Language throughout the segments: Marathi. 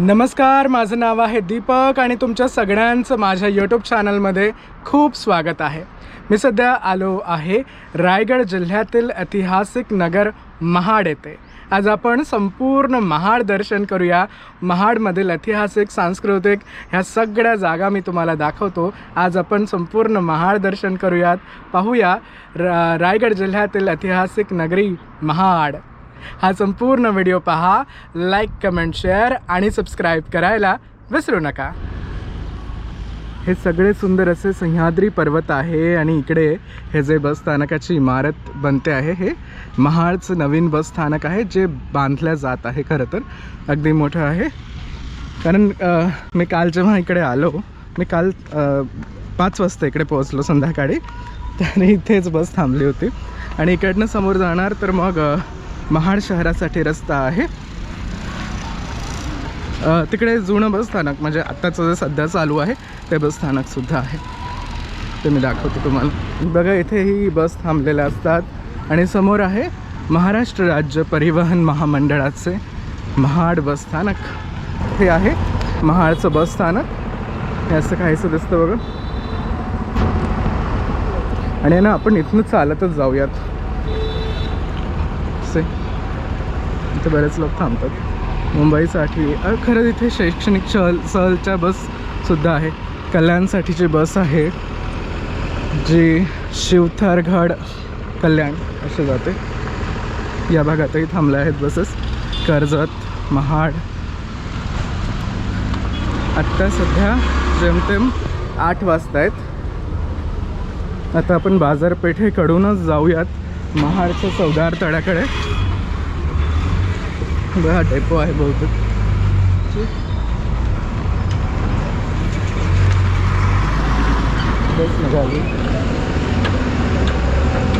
नमस्कार माझं नाव आहे दीपक आणि तुमच्या सगळ्यांचं माझ्या यूट्यूब चॅनलमध्ये खूप स्वागत आहे. मी सध्या आलो आहे रायगड जिल्ह्यातील ऐतिहासिक नगर महाड येथे. आज आपण संपूर्ण महाड दर्शन करूया. महाडमधील ऐतिहासिक सांस्कृतिक ह्या सगळ्या जागा मी तुम्हाला दाखवतो. आज आपण संपूर्ण महाड दर्शन करूयात. पाहूया रा रायगड जिल्ह्यातील ऐतिहासिक नगरी महाड. हा संपूर्ण व्हिडिओ पहा लाईक कमेंट शेअर आणि सबस्क्राईब करायला विसरू नका. हे सगळे सुंदर असे सह्याद्री पर्वत आहे आणि इकडे हे जे बस स्थानकाची इमारत बनते आहे हे महाडचं नवीन बस स्थानक आहे जे बांधलं जात आहे खरं तर. अगदी मोठं आहे. कारण मी काल जेव्हा इकडे आलो मी काल पाच वाजता इकडे पोहोचलो संध्याकाळी. त्याने इथेच बस थांबली होती. आणि इकडनं समोर जाणार तर मग महाड शहरासाठी रस्ता आहे. तिकडे जुनं बस स्थानक म्हणजे आत्ताचं जे सध्या चालू आहे ते बस स्थानकसुद्धा आहे. ते मी दाखवतो तुम्हाला. बघा इथे ही बस थांबलेल्या असतात. आणि समोर आहे महाराष्ट्र राज्य परिवहन महामंडळाचे महाड बस स्थानक. हे आहे महाडचं बस स्थानक. हे असं काहीसं दिसतं बघा. आणि ना आपण इथनं चालतच जाऊयात. से इथे बरेच लोक थांबतात. मुंबईसाठी खरंच इथे शैक्षणिक सहल सहलच्या बससुद्धा आहे. कल्याणसाठीची बस आहे जी शिवथरगड कल्याण असे जाते. या भागातही थांबल्या आहेत बसेस कर्जत महाड. आत्ता सध्या जेमतेम आठ वाजता आहेत. आता आपण बाजारपेठेकडूनच जाऊयात महाडच्या चौदार तळ्याकडे. बघा टेपो आहे बहुतेक.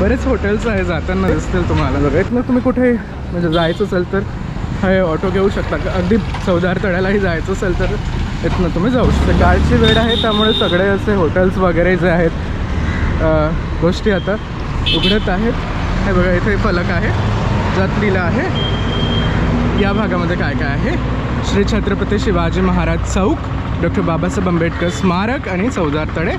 बरेच हॉटेल्स आहे जाताना दिसतील तुम्हाला. बघा इथनं तुम्ही कुठे म्हणजे जायचं असेल तर हे ऑटो घेऊ शकता. का अगदी चौदार तळ्यालाही जायचं असेल तर इथनं तुम्ही जाऊ शकता. गाडची वेळ आहे त्यामुळे सगळे असे हॉटेल्स वगैरे जे आहेत गोष्टी आता उघडत आहेत. हे बघा इथे फलक आहे जात लिहिलं आहे. या भागामध्ये काय काय आहे? श्री छत्रपती शिवाजी महाराज चौक डॉक्टर बाबासाहेब आंबेडकर स्मारक आणि चौदार तळे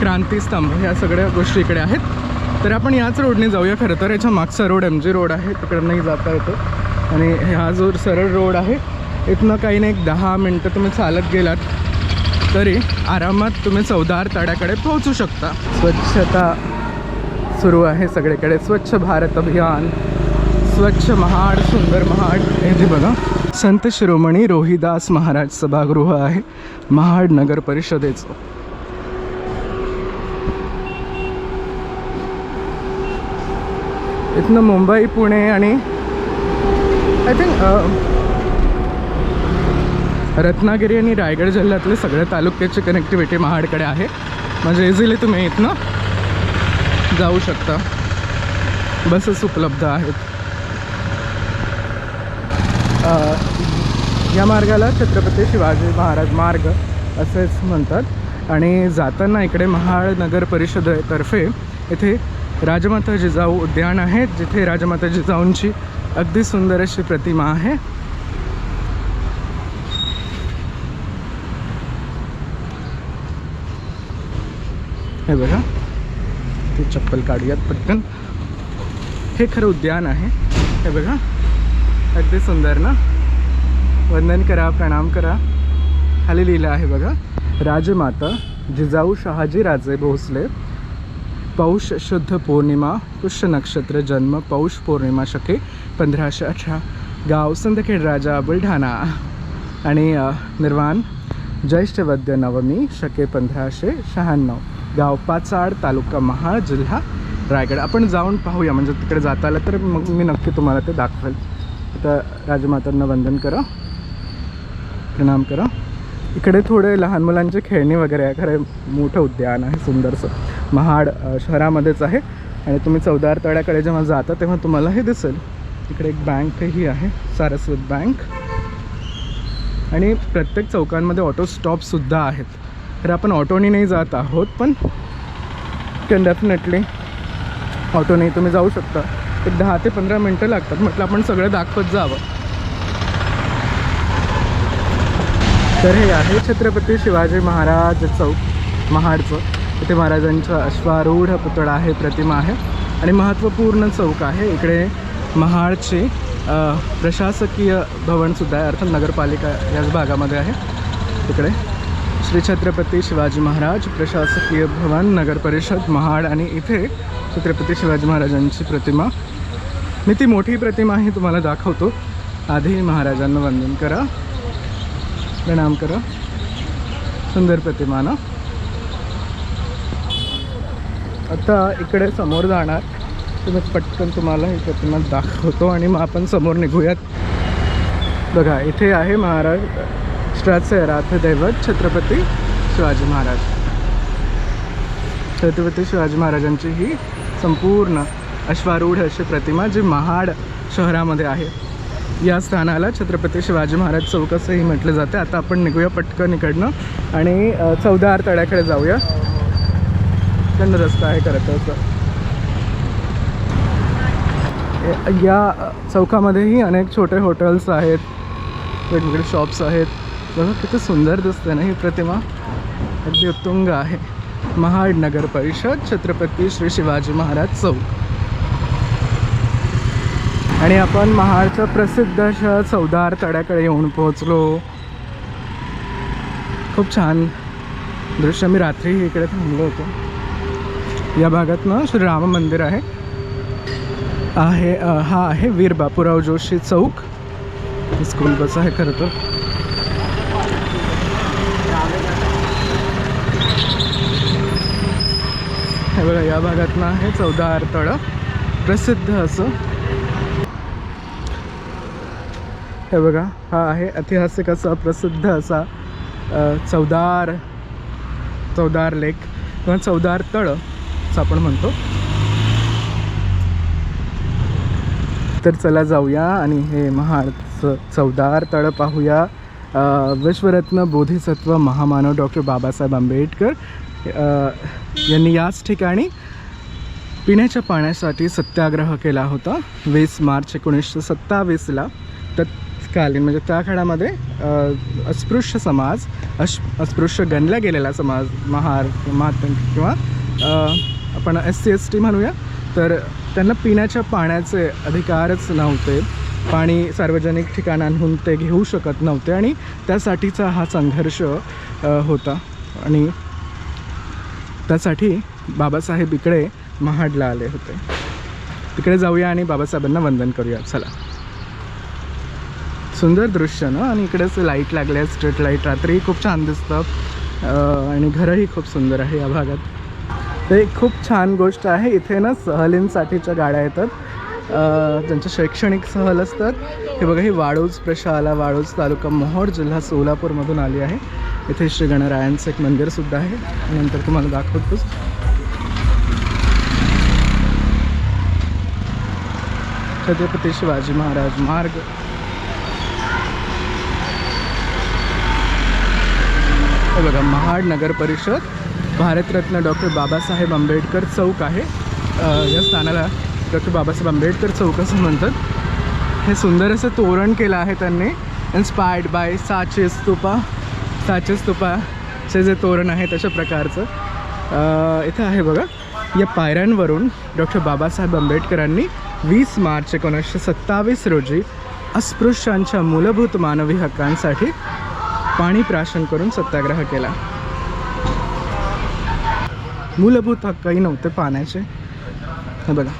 क्रांतीस्तंभ ह्या सगळ्या गोष्टी इकडे आहेत. तर आपण याच रोडने जाऊया खरं तर. याच्या मागचा रोड एम जी रोड आहे. तिकडनंही जाता येतो. आणि हा जो सरळ रोड आहे इथनं काही नाही एक दहा मिनटं तुम्ही चालत गेलात तरी आरामात तुम्ही चौदार तळ्याकडे पोहोचू शकता. स्वच्छता सुरू आहे सगळीकडे. स्वच्छ भारत अभियान. स्वच्छ महाड सुंदर महाड. हे जे बघा संत शिरोमणी रोहिदास महाराज सभागृह आहे महाड नगर परिषदेचं. इथनं मुंबई पुणे आणि आय थिंक रत्नागिरी आणि रायगड जिल्ह्यातले सगळ्या तालुक्याची कनेक्टिव्हिटी महाडकडे आहे. म्हणजे इझिली तुम्ही इथनं जाऊ शकता. बसेस उपलब्ध आहेत. या मार्गाला छत्रपती शिवाजी महाराज मार्ग असेच म्हणतात. आणि जाताना इकडे महाड नगर परिषदेतर्फे इथे राजमाता जिजाऊ उद्यान आहे जिथे राजमाता जिजाऊंची अगदी सुंदर अशी प्रतिमा आहे. हे बघा ते चप्पल काढूयात पटकन. हे खरं उद्यान आहे. हे बघा अगदी सुंदर ना? वंदन करा प्रणाम करा. खाली लिहिलं आहे बघा राजमाता जिजाऊ शहाजी राजे भोसले पौष शुद्ध पौर्णिमा पुष्य नक्षत्र जन्म पौष पौर्णिमा शके पंधराशे अठरा. गाव संदखेड राजा बुलढाणा. आणि निर्वाण ज्येष्ठ वद्य नवमी शके पंधराशे शहाण्णव. गाव पाचाड तालुका महाड जिल्हा रायगड. आपण जाऊन पाहूया म्हणजे तिकडे जाता आलं तर मग मी नक्की तुम्हाला ते दाखवेल. आता राजमातांना वंदन करा. प्रणाम करा. इकडे थोडे लहान मुलांचे खेळणी वगैरे आहे. खरं मोठं उद्यान आहे सुंदरसं. महाड शहरामध्येच आहे. आणि तुम्ही चौदार तळ्याकडे जेव्हा जाता तेव्हा तुम्हाला हे दिसेल. इकडे एक बँकही आहे सारस्वत बँक आणि प्रत्येक चौकांमध्ये ऑटो स्टॉपसुद्धा आहेत. तर आपण ऑटोनी नाही जात आहोत पण कॅन डेफिनेटली ऑटोने तुम्ही जाऊ शकता. एक दहा ते पंधरा मिनटं लागतात. म्हटलं आपण सगळं दाखवत जावं. तर हे आहे छत्रपती शिवाजी महाराज चौक महाडचं. इथे महाराजांचा अश्वारूढ पुतळा आहे प्रतिमा आहे. आणि महत्त्वपूर्ण चौक आहे. इकडे महाडचे प्रशासकीय भवनसुद्धा आहे. अर्थात नगरपालिका याच भागामध्ये आहे. इकडे श्री छत्रपती शिवाजी महाराज प्रशासकीय भवन नगर परिषद महाड आणि इथे छत्रपती शिवाजी महाराजांची प्रतिमा. मी ती मोठी प्रतिमा ही तुम्हाला दाखवतो. आधी महाराजांना वंदन करा. प्रणाम करा. सुंदर प्रतिमा ना. आता इकडे समोर जाणार. तुम्ही पटकन तुम्हाला ही प्रतिमा दाखवतो आणि मग आपण समोर निघूयात. बघा इथे आहे महाराज राष्ट्राचे राथदैवत छत्रपती शिवाजी महाराज. छत्रपती शिवाजी महाराजांची ही संपूर्ण अश्वारूढ अशी प्रतिमा जी महाड शहरामध्ये आहे. या स्थानाला छत्रपती शिवाजी महाराज चौक असंही म्हटलं जाते. आता आपण निघूया पटकन इकडनं आणि चौदा चौदार तळ्याकडे जाऊया. चंद रस्ता आहे खरं तर या चौकामध्येही अनेक छोटे हॉटेल्स आहेत. वेगवेगळे शॉप्स आहेत. बघा किती सुंदर दिसते ना ही प्रतिमा. अगदी उत्तुंग आहे. महाड नगर परिषद छत्रपती श्री शिवाजी महाराज चौक. आणि आपण महाडचं प्रसिद्ध शहर चौदार तड्याकडे येऊन पोहोचलो. खूप छान दृश्य. मी रात्रीही इकडे थांबलो होतो. या भागात ना मंदिर आहे. आहे हा आहे वीर बापूराव जोशी चौक. स्कूल बस आहे खरं तर. हे बघा या भागातनं आहे चौदार तळं. प्रसिद्ध असं. हे बघा हा आहे ऐतिहासिक असा प्रसिद्ध असा चौदार चौदार लेक किंवा चौदार तळं असं आपण म्हणतो. तर चला जाऊया आणि हे महाडचं चौदार तळं पाहूया. विश्वरत्न बोधिसत्व महामानव डॉक्टर बाबासाहेब आंबेडकर यांनी याच ठिकाणी पिण्याच्या पाण्यासाठी सत्याग्रह केला होता. वीस मार्च एकोणीसशे सत्तावीसला. तर कालीन म्हणजे त्या काळामध्ये अस्पृश्य समाज अश अस्पृश्य गणला गेलेला समाज महार महात्म किंवा आपण एस सी एस टी म्हणूया तर त्यांना पिण्याच्या पाण्याचे अधिकारच नव्हते. पाणी सार्वजनिक ठिकाणांहून ते घेऊ शकत नव्हते आणि त्यासाठीचा हा संघर्ष होता. आणि त्यासाठी बाबासाहेब इकडे महाडला आले होते. तिकडे जाऊया आणि बाबासाहेबांना वंदन करूया. चला. सुंदर दृश्य ना? आणि इकडेच लाइट लागले स्ट्रीट लाइट रात्रीही खूप छान दिसतं. आणि घरंही खूप सुंदर आहे या भागात. ते एक खूप छान गोष्ट आहे इथे ना सहलींसाठीच्या गाड्या येतात. ज्यांच्या शैक्षणिक सहल असतात. हे बघा ही वाळूज प्रशाला वाळूज तालुका मोहोळ जिल्हा सोलापूरमधून आली आहे. इथे श्री गणरायांचं एक मंदिरसुद्धा आहे. नंतर तुम्हाला दाखवतोच छत्रपती शिवाजी महाराज मार्ग. हे बघा महाड नगर परिषद भारतरत्न डॉक्टर बाबासाहेब आंबेडकर चौक आहे. या स्थानाला डॉक्टर बाबासाहेब आंबेडकर चौक असं म्हणतात. हे सुंदर असं तोरण केलं आहे त्यांनी. इन्स्पायर्ड बाय साचे स्तूपा साचे स्तूपाचे जे तोरण आहे तशा प्रकारचं. इथं आहे बघा या पायऱ्यांवरून डॉक्टर बाबासाहेब आंबेडकरांनी वीस मार्च एकोणीसशे सत्तावीस रोजी अस्पृश्यांच्या मूलभूत मानवी हक्कांसाठी पाणी प्राशन करून सत्याग्रह केला. मूलभूत हक्कही नव्हते पाण्याचे. हे बघा.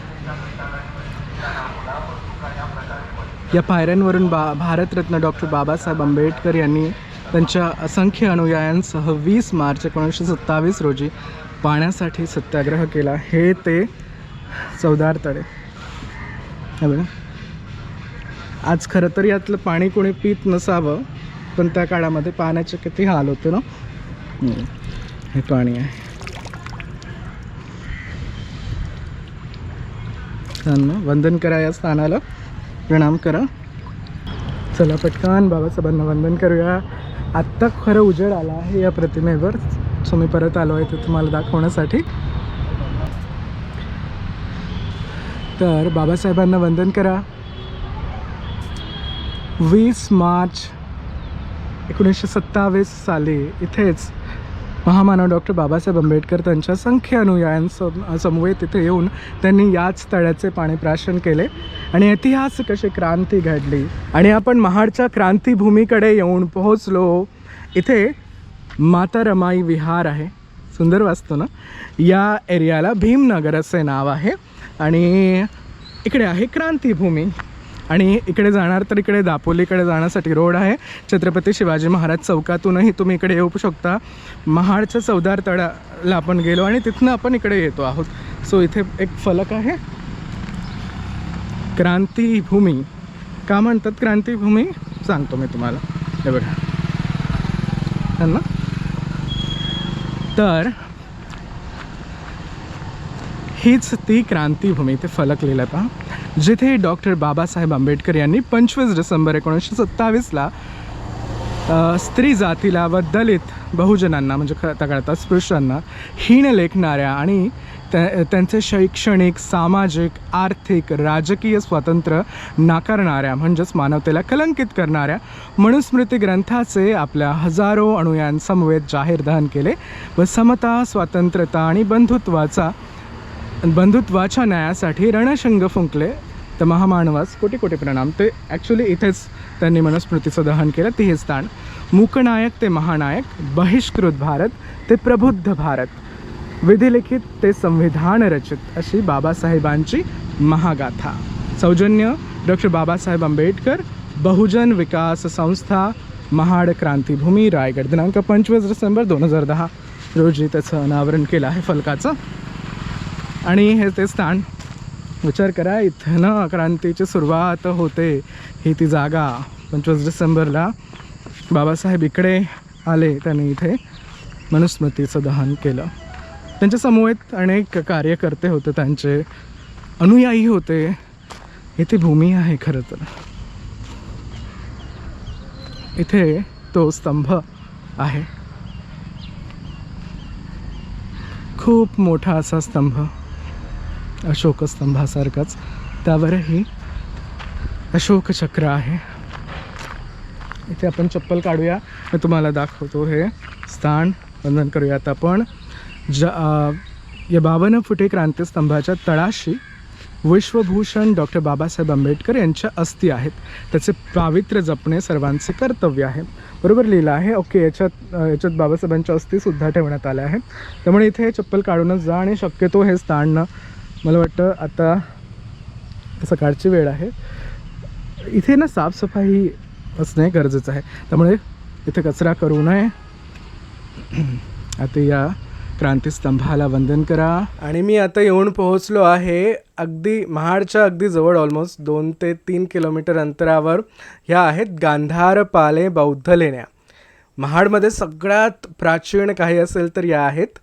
या पायऱ्यांवरून बा भारतरत्न डॉक्टर बाबासाहेब आंबेडकर यांनी त्यांच्या असंख्य अनुयायांसह वीस मार्च एकोणीसशे सत्तावीस रोजी पाण्यासाठी सत्याग्रह केला. हे ते चौदार तळे. हे बघा. आज खरं तर यातलं पाणी कोणी पित नसावं पण त्या काळामध्ये पाण्याचे किती हाल होते ना? हे पाणी आहे. छान ना वंदन करा या स्थानाला. प्रणाम करा. चला पटकन बाबासाहेबांना वंदन करूया. आत्ता खरं उजेड आला आहे या प्रतिमेवर. सो मी परत आलो आहे ते तुम्हाला दाखवण्यासाठी. तर बाबासाहेबांना वंदन करा. वीस मार्च एकोणीसशे सत्तावीस साली इथेच महामानव डॉक्टर बाबासाहेब आंबेडकर त्यांच्या संख्य अनुयायांसम समवेत इथे येऊन त्यांनी याच तळ्याचे पाणी प्राशन केले आणि ऐतिहासिक अशी क्रांती घडली आणि आपण महाडच्या क्रांतीभूमीकडे येऊन पोहोचलो इथे माता रमाई विहार आहे. सुंदर वाचतो ना? या एरियाला भीमनगर असे नाव आहे आणि इकडे आहे क्रांतीभूमी. आणि इकडे जाणार तर इकडे दापोलीकडे जाण्यासाठी रोड आहे. छत्रपती शिवाजी महाराज चौकातूनही तुम्ही इकडे येऊ शकता. महाडच्या चौदार तळाला आपण गेलो आणि तिथनं आपण इकडे येतो आहोत. सो इथे एक फलक आहे. क्रांतीभूमी. का म्हणतात क्रांतीभूमी? सांगतो मी तुम्हाला. हे बघा. ना? तर हीच ती क्रांतीभूमी ते फलक लिहिला पहा जिथे डॉक्टर बाबासाहेब आंबेडकर यांनी पंचवीस डिसेंबर एकोणीसशे सत्तावीसला स्त्री जातीला व दलित बहुजनांना म्हणजे कळता कळता स्पृश्यांना हीण लेखणाऱ्या आणि त्या त्यांचे शैक्षणिक सामाजिक आर्थिक राजकीय स्वातंत्र्य नाकारणाऱ्या म्हणजेच मानवतेला कलंकित करणाऱ्या मनुस्मृती ग्रंथाचे आपल्या हजारो अणुयांसमवेत जाहीर दहन केले व समता स्वातंत्र्यता आणि बंधुत्वाचा बंधुत्वाच्या न्यायासाठी रणशंग फुंकले. तर महामानवास कोटी कोटी प्रणाम. ते ॲक्च्युली इथेच त्यांनी मनस्मृतीचं दहन केलं. ते हे स्थान. मूकनायक ते महानायक. बहिष्कृत भारत ते प्रबुद्ध भारत. विधिलिखित ते संविधान रचित अशी बाबासाहेबांची महागाथा. सौजन्य डॉक्टर बाबासाहेब आंबेडकर बहुजन विकास संस्था महाड क्रांतीभूमी रायगड दिनांक पंचवीस डिसेंबर दोन हजार दहा. रोजी त्याचं अनावरण केलं आहे फलकाचं. आणि हे ते स्थान विचार करा इथं ना क्रांतीची सुरुवात होते ही ती जागा. पंचवीस डिसेंबरला बाबासाहेब इकडे आले त्यांनी इथे मनुस्मृतीचं दहन केलं. त्यांच्या समूहेत अनेक कार्यकर्ते होते त्यांचे अनुयायी होते. इथे भूमी आहे खरं तर. इथे तो स्तंभ आहे. खूप मोठा असा स्तंभ. अशोकस्तंभासारखाच. त्यावरही अशोकचक्र आहे. इथे आपण चप्पल काढूया. मी तुम्हाला दाखवतो हे स्थान. वंदन करूयात आपण. ज या बावन्न फुटे क्रांतीस्तंभाच्या तळाशी विश्वभूषण डॉक्टर बाबासाहेब आंबेडकर यांच्या अस्थी आहेत. त्याचे पावित्र्य जपणे सर्वांचे कर्तव्य आहे. बरोबर लिहिलं आहे. ओके याच्यात याच्यात बाबासाहेबांच्या अस्थीसुद्धा ठेवण्यात आल्या आहे त्यामुळे इथे चप्पल काढूनच जा आणि शक्यतो हे स्थान मला वाटतं आता सकाळची वेळ आहे. इथे ना साफसफाई असणे गरजेचं आहे. त्यामुळे इथे कचरा करू नये. आता या क्रांतीस्तंभाला वंदन करा. आणि मी आता येऊन पोहोचलो आहे अगदी महाडच्या अगदी जवळ ऑलमोस्ट दोन ते तीन किलोमीटर अंतरावर. ह्या आहेत गांधारपाले बौद्ध लेण्या. महाडमध्ये सगळ्यात प्राचीन काही असेल तर या आहेत.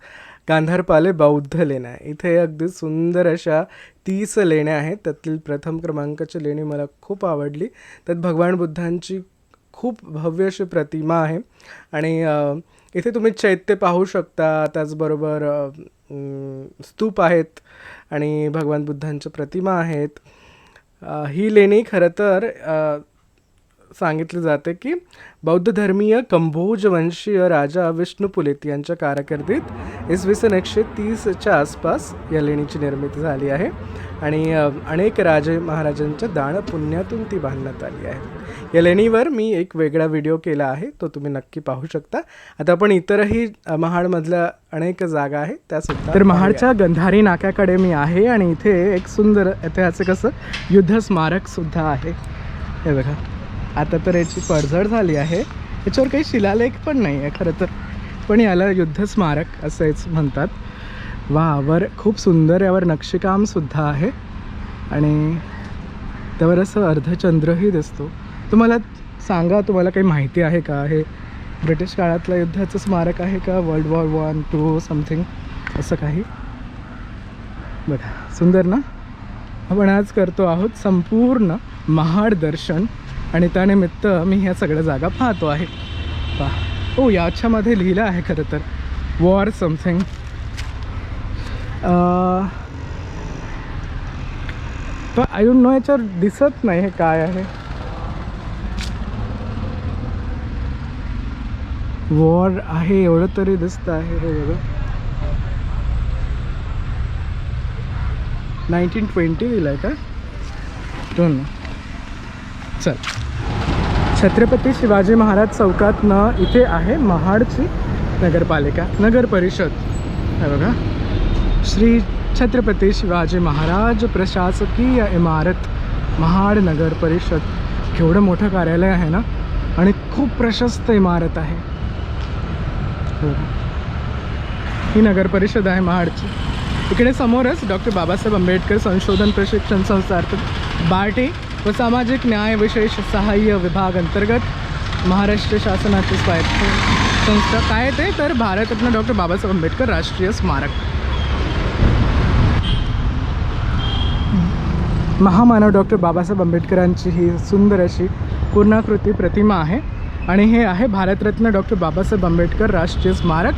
गांधारपाले बौद्ध लेण्या. इथे अगदी सुंदर अशा तीस लेण्या आहेत. त्यातील प्रथम क्रमांकाची लेणी मला खूप आवडली. त्यात भगवान बुद्धांची खूप भव्य अशी प्रतिमा आहे. आणि इथे तुम्ही चैत्य पाहू शकता. त्याचबरोबर स्तूप आहेत आणि भगवान बुद्धांच्या प्रतिमा आहेत. ही लेणी खरं तर सांगितले जाते की बौद्ध धर्मीय कंभोज वंशीय राजा विष्णुपुलित यांच्या कारकिर्दीत इसवी सन एकशे तीसच्या आसपास या लेणीची निर्मिती झाली आहे आणि अनेक राजे महाराजांच्या दान पुण्यातून ती बांधण्यात आली आहे. या लेणीवर मी एक वेगळा व्हिडिओ केला आहे तो तुम्ही नक्की पाहू शकता. आता आपण इतरही महाडमधल्या अनेक जागा आहेत त्या सुद्धा तर महाडच्या गंधारी नाक्याकडे मी आहे आणि इथे एक सुंदर ऐतिहासिक असं युद्ध स्मारक सुद्धा आहे. हे बघा. आता तर याची पडझड झाली आहे. याच्यावर काही शिलालेख पण नाही आहे खरं तर. पण याला युद्ध स्मारक असेच म्हणतात. वा वर खूप सुंदर यावर नक्षीकामसुद्धा आहे. आणि त्यावर असं अर्धचंद्रही दिसतो. तुम्हाला सांगा तुम्हाला काही माहिती आहे का? हे ब्रिटिश काळातलं युद्धाचं स्मारक आहे का? World war one two something असं काही? बघा सुंदर ना? आपण आज करतो आहोत संपूर्ण महाड दर्शन आणि त्यानिमित्त मी ह्या सगळ्या जागा पाहतो आहे. पा ओ याच्यामध्ये लिहिलं आहे खरं तर. वॉर समथिंग पण आय डोंट नो याच्यावर दिसत नाही हे काय आहे. वॉर आहे एवढं तरी दिसतं आहे हे बघा. नाईन्टीन ट्वेंटी दिलं आहे का दोन चल. छत्रपती शिवाजी महाराज चौकातनं इथे आहे महाडची नगरपालिका नगर परिषद. हे बघा. श्री छत्रपती शिवाजी महाराज प्रशासकीय इमारत महाड नगर परिषद. केवढं मोठं कार्यालय आहे ना? आणि खूप प्रशस्त इमारत आहे. हो. ही नगर परिषद आहे महाडची. इकडे समोरच डॉक्टर बाबासाहेब आंबेडकर संशोधन प्रशिक्षण संस्था अर्थात बार्टे. व सामाजिक न्याय विशेष सहाय्य विभाग अंतर्गत महाराष्ट्र शासनाची स्वायत्त संस्था काय ते? तर भारतरत्न डॉक्टर बाबासाहेब आंबेडकर राष्ट्रीय स्मारक. महामानव डॉक्टर बाबासाहेब आंबेडकरांची ही सुंदर अशी पूर्णाकृती प्रतिमा आहे आणि हे आहे भारतरत्न डॉक्टर बाबासाहेब आंबेडकर राष्ट्रीय स्मारक.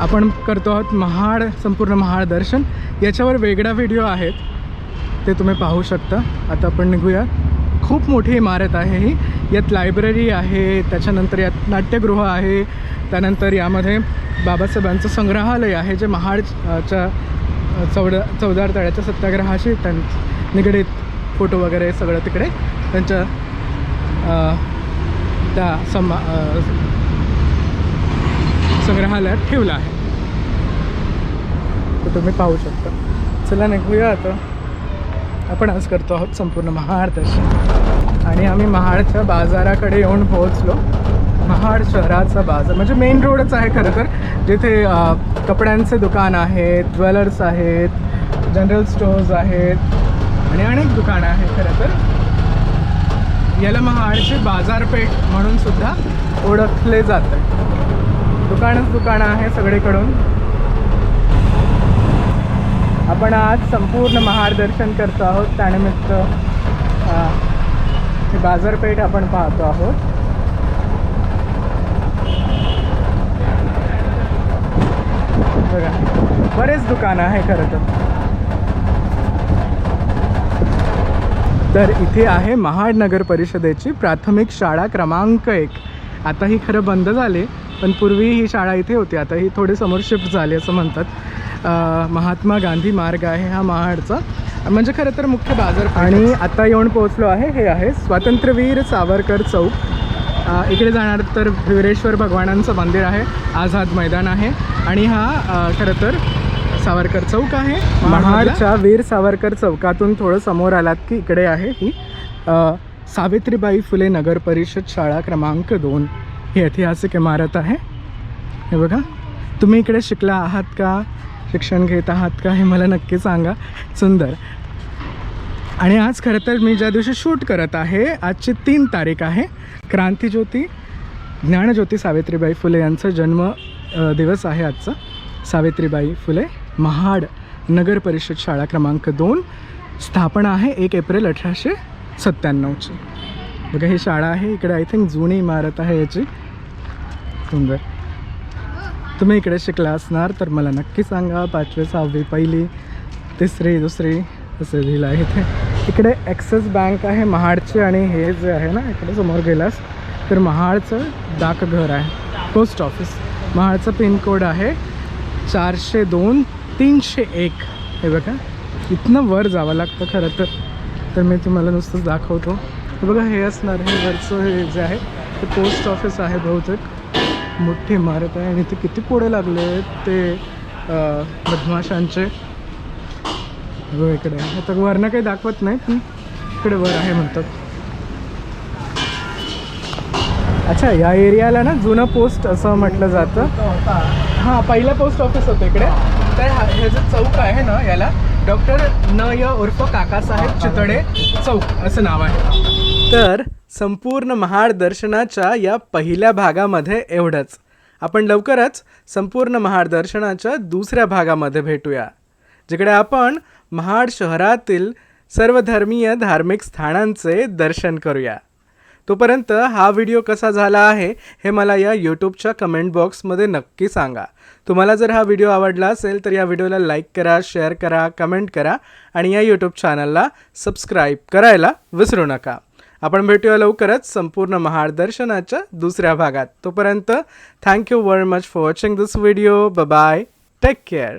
आपण करतो आहोत महाड संपूर्ण महाड दर्शन. याच्यावर वेगळा व्हिडिओ आहेत. ते तुम्ही पाहू शकता. आता आपण निघूया खूप मोठी इमारत आहे ही. यात लायब्ररी आहे त्याच्यानंतर यात नाट्यगृह आहे त्यानंतर यामध्ये बाबासाहेबांचं संग्रहालय आहे जे महाडच्या चौड चौदार तळ्याच्या सत्याग्रहाशी त्यां निगडीत फोटो वगैरे सगळं तिकडे त्यांच्या त्या समा संग्रहालयात ठेवलं आहे. तर तुम्ही पाहू शकता. चला निघूया आता. आपण आज करतो आहोत संपूर्ण महाड दर्शन. आणि आम्ही महाडच्या बाजाराकडे येऊन पोहोचलो. महाड शहराचा बाजार म्हणजे मेन रोडच आहे खरं तर. जिथे कपड्यांचे दुकान आहेत ज्वेलर्स आहेत जनरल स्टोर्स आहेत आणि अनेक दुकानं आहेत खरं तर. याला महाडची बाजारपेठ म्हणून सुद्धा ओळखले जातं. दुकानच दुकानं आहे सगळीकडून. आपण आज संपूर्ण महाड दर्शन करतो आहोत. त्यानिमित्त ही बाजारपेठ आपण पाहतो आहोत. बघा बरेच दुकानं आहे खरं तर. तर इथे आहे महाड नगर परिषदेची प्राथमिक शाळा क्रमांक एक. आता ही खरं बंद झाले पण पूर्वी ही शाळा इथे होती. आता ही थोडी समोर शिफ्ट झाली असं म्हणतात. महात्मा गांधी मार्ग आहे हा महाडचा. म्हणजे खरं तर मुख्य बाजार आणि आता येऊन पोहोचलो आहे हे आहे स्वातंत्र्यवीर सावरकर चौक. इकडे जाणार तर वीरेश्वर भगवानांचं मंदिर आहे आझाद मैदान आहे. आणि हा खरं तर सावरकर चौक आहे. महाडच्या वीर सावरकर चौकातून थोडं समोर आलात की इकडे आहे ही सावित्रीबाई फुले नगर परिषद शाळा क्रमांक दोन. ही ऐतिहासिक इमारत आहे. हे बघा. तुम्ही इकडे शिकला आहात का? शिक्षण घेत आहात का हे मला नक्की सांगा. सुंदर. आणि आज खरं तर मी ज्या दिवशी शूट करत आहे आजची तीन तारीख आहे. क्रांतीज्योती ज्ञानज्योती सावित्रीबाई फुले यांचा जन्म दिवस आहे आजचा. सावित्रीबाई फुले महाड नगर परिषद शाळा क्रमांक दोन स्थापना आहे एक एप्रिल अठराशे सत्त्याण्णवची. बघा ही शाळा आहे. इकडे आय थिंक जुनी इमारत आहे याची. सुंदर. तुम्ही इकडे शिकला असणार तर मला नक्की सांगा पाचवी सहावी पहिली तिसरी दुसरी असं लिहिलं आहे इथे. इकडे ॲक्सिस बँक आहे महाडची आणि हे जे आहे ना इकडे समोर गेलास तर महाडचं डाकघर आहे पोस्ट ऑफिस महाडचा पिनकोड आहे चारशे दोन तीनशे एक. हे बघा इथनं वर जावं लागतं खरं तर. तर मी तुम्हाला नुसतंच दाखवतो. बघा हे असणार हे वरचं हे जे आहे ते पोस्ट ऑफिस आहे बहुतेक. मोठी इमारत आहे आणि ते किती पुढे लागले ते मधमाशांचे. इकडे. आता वरनं काही दाखवत नाही पण इकडे वर आहे म्हणतात. अच्छा या एरियाला ना जुनं पोस्ट असं म्हटलं जातं. हां पहिलं पोस्ट ऑफिस होतं इकडे. तर हे जे चौक आहे ना याला डॉक्टर न य उर्फ काकासाहेब चितडे चौक असं नाव आहे. तर संपूर्ण महाड दर्शनाच्या या पहिल्या भागामध्ये एवढंच. आपण लवकरच संपूर्ण महाड दर्शनाच्या दुसऱ्या भागामध्ये भेटूया जिकडे आपण महाड शहरातील सर्वधर्मीय धार्मिक स्थानांचे दर्शन करूया. तोपर्यंत हा व्हिडिओ कसा झाला आहे हे मला या यूट्यूबच्या कमेंट बॉक्समध्ये नक्की सांगा. तुम्हाला जर हा व्हिडिओ आवडला असेल तर या व्हिडिओला लाईक करा शेअर करा कमेंट करा आणि या यूट्यूब चॅनलला सबस्क्राईब करायला विसरू नका. आपण भेटूया लवकरच संपूर्ण महाडदर्शनाच्या दुसऱ्या भागात. तोपर्यंत thank you very much for watching this video bye take care